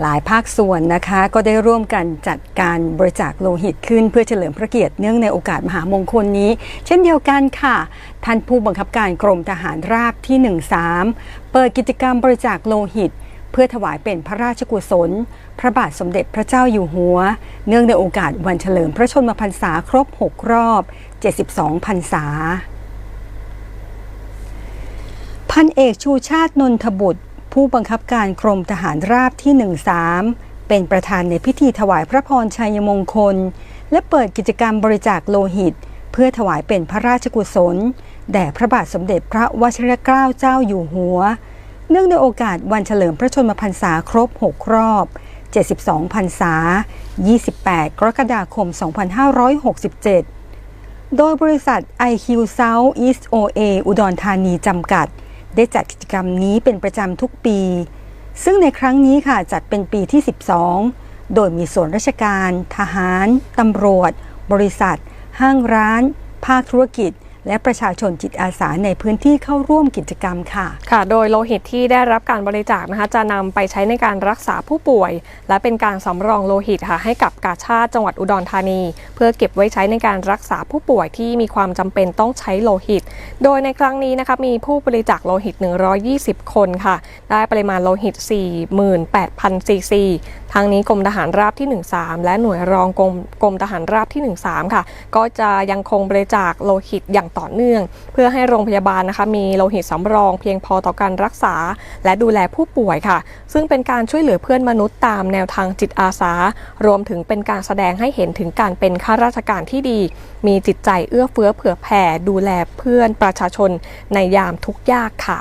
หลายภาคส่วนนะคะก็ได้ร่วมกันจัดการบริจาคโลหิตขึ้น เพื่อเฉลิมพระเกียรติเนื่องในโอกาสมหามงคลนี้ เช่นเดียวกันค่ะ ท่านผู้บังคับการกรมทหารราบที่ 13 เปิดกิจกรรมบริจาคโลหิต เพื่อถวายเป็นพระราชกุศล พระบาทสมเด็จพระเจ้าอยู่หัว เนื่องในโอกาสวันเฉลิมพระชนมพรรษาครบ 6 รอบ 72 พรรษาพันเอกชูชาตินนทบุตร ผู้บังคับการกรมทหารราบที่ 13 เป็นประธานในพิธีถวายพระพรชัยมงคล และเปิดกิจกรรมบริจาคโลหิต เพื่อถวายเป็นพระราชกุศล แด่พระบาทสมเด็จพระวชิรเกล้าเจ้าอยู่หัว เนื่องในโอกาสวันเฉลิมพระชนมพรรษาครบ 6 รอบ 72 พรรษา 28 กรกฎาคม 2567 โดยบริษัท IQ South East OA อุดรธานีจำกัด ได้จัดกิจกรรมนี้เป็นประจำทุกปี ซึ่งในครั้งนี้ค่ะจัดเป็นปีที่ 12 โดยมีส่วนราชการ ทหาร ตำรวจ บริษัท ห้างร้าน ภาคธุรกิจ และประชาชนจิตอาสาในพื้นที่เข้าร่วมกิจกรรมค่ะ ค่ะ โดยโลหิตที่ได้รับการบริจาคนะคะ จะนำไปใช้ในการรักษาผู้ป่วย และเป็นการสำรองโลหิตค่ะให้กับกาชาติจังหวัดอุดรธานี เพื่อเก็บไว้ใช้ในการรักษาผู้ป่วยที่มีความจำเป็นต้องใช้โลหิต โดยในครั้งนี้นะคะมีผู้บริจาคโลหิต 120 คนค่ะ ได้ปริมาณโลหิต 48,000ซีซีทางนี้กรมทหารราบที่ 13 และหน่วยรองกรมกรมทหารราบที่ 13 ค่ะ ก็จะยังคงบริจาคโลหิตอย่างต่อเนื่อง เพื่อให้โรงพยาบาลนะคะมีโลหิตสำรองเพียงพอต่อการรักษา และดูแลผู้ป่วยค่ะ ซึ่งเป็นการช่วยเหลือเพื่อนมนุษย์ตามแนวทางจิตอาสา รวมถึงเป็นการแสดงให้เห็นถึงการเป็นข้าราชการที่ดี มีจิตใจเอื้อเฟื้อเผื่อแผ่ดูแลเพื่อนประชาชนในยามทุกข์ยากค่ะ